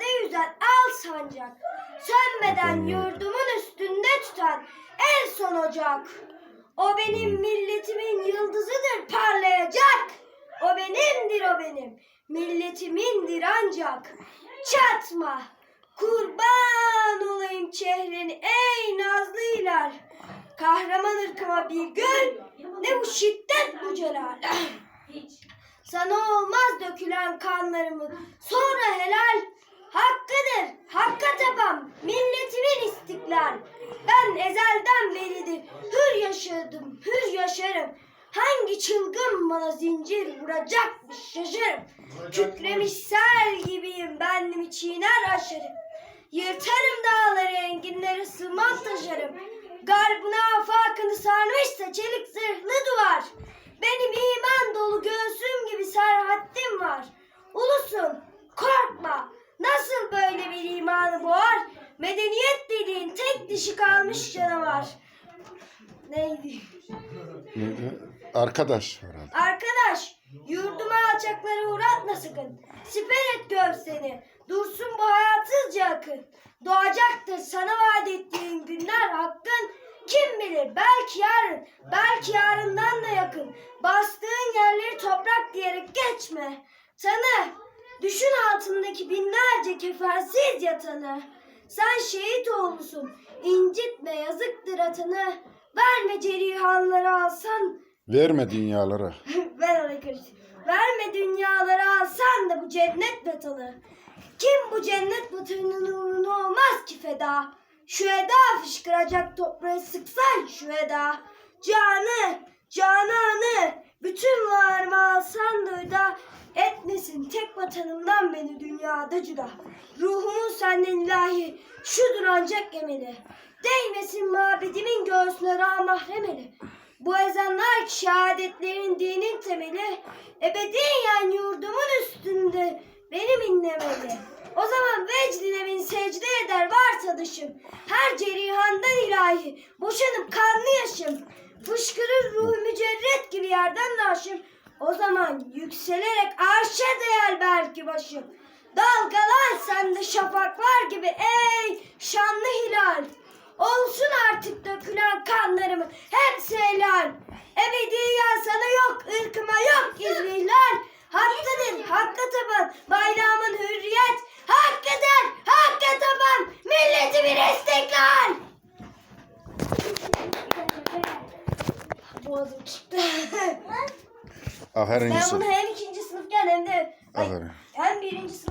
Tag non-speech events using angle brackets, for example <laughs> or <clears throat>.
denizlerde yüzen al sancak. Sönmeden yurdumun üstünde tutan en son ocak. O benim milletimin yıldızıdır parlayacak. O benimdir o benim, milletimindir ancak. Çatma, kurban olayım çehreni ey nazlı hilal. Kahraman ırkıma bir gün, ne bu şiddet bu celal. <clears throat> Sana olmaz dökülen kanlarımın sonra helal. Hakkıdır, hakka tapan milletimin istiklal. Ben ezelden beridir hür yaşadım, hür yaşarım. Hangi çılgın bana zincir vuracakmış şaşarım. Kükremiş sel gibiyim bendim çiğner aşarım. Yırtarım dağları enginleri sığmaz taşarım. Garbına afakını sarmışsa çelik zırhlı duvar. Benim iman dolu göğsüm Medeniyet dediğin tek dişi kalmış canavar. Neydi? Arkadaş herhalde. Arkadaş, yurduma alçakları uğratma sakın. Siper et göğseni, dursun bu hayatsızca akın. Doğacaktır sana vaat ettiğin günler hakkın. Kim bilir belki yarın, belki yarından da yakın. Bastığın yerleri toprak diyerek geçme. Tanı, düşün altındaki binlerce kefensiz yatanı. Sen şehit oğlusun, incitme yazıktır atanı. Verme cerihanları alsan, Verme dünyalara. <laughs> Ver karış. Verme dünyaları alsan da bu cennet vatanı. Kim bu cennet vatanının uğruna olmaz ki feda. Şu eda fışkıracak toprağı sıksan şu eda. Canı, cananı, bütün varımı alsan da öda. Etmesin tek vatanımdan beni dünyada cüda. Ruhumun senden ilahi, şudur ancak emeli. Değmesin mabedimin göğsüne rağ mahremeli. Bu ezanlar şehadetlerin dinin temeli, ebediyen yurdumun üstünde benim inlemeli. O zaman vecdine bin secde eder varsa dışım, her cerihandan ilahi, boşanıp kanlı yaşım, fışkırır ruh mücerret gibi yerden naşım, o zaman yükselerek arşa değer belki başım. Dalgalan sende şafaklar gibi ey şanlı hilal. Olsun artık dökülen kanlarımı hepsi helal. Ebediyen sana yok ırkıma yok izmihlal. Hakkıdır hakka tapan bayrağımın hürriyet. Hakkıdır hakka tapan milletimin istiklal. Boğazım çıktı. <laughs> Aferin Ben Yusuf. bunu hem ikinci sınıfken hem de ay, hem birinci sınıf